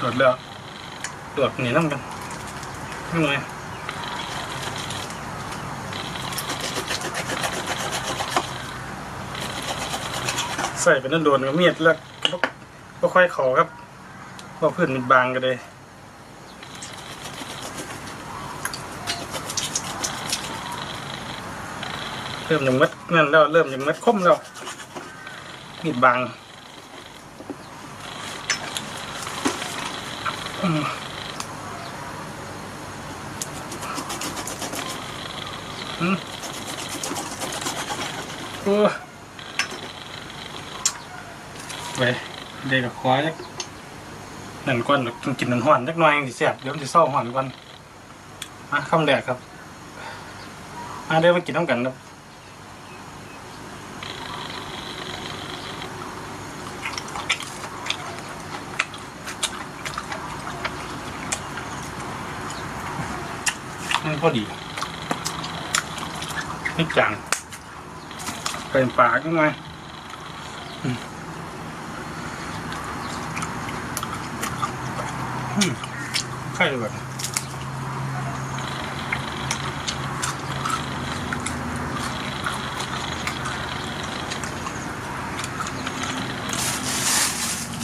หมดแล้วตรวจนี่น้ำกันนี่ไงใส่เป็นนั่นโดนกับเมียดแล้วก็ค่อยขอครับเพราะพื้นมันบางกันเลยเริ่มยังมัดนั่นแล้วเริ่มยังมัดคมแล้วมีดบาง อืมอืมโอ้ไปเด็กกับควายนั่นก่อนต้องกินน้ำห้อนจัก หน่อยสิเสียบเดี๋ยวมันจาห้อนก่อนมากครับมาเดี๋ยวมากินน้ำกันครับนี่พอดีนี่จังเป็นปากยังไงอืมอืมไข่แบบ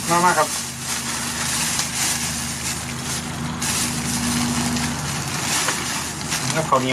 มามาครับ กับข้าวเหนียว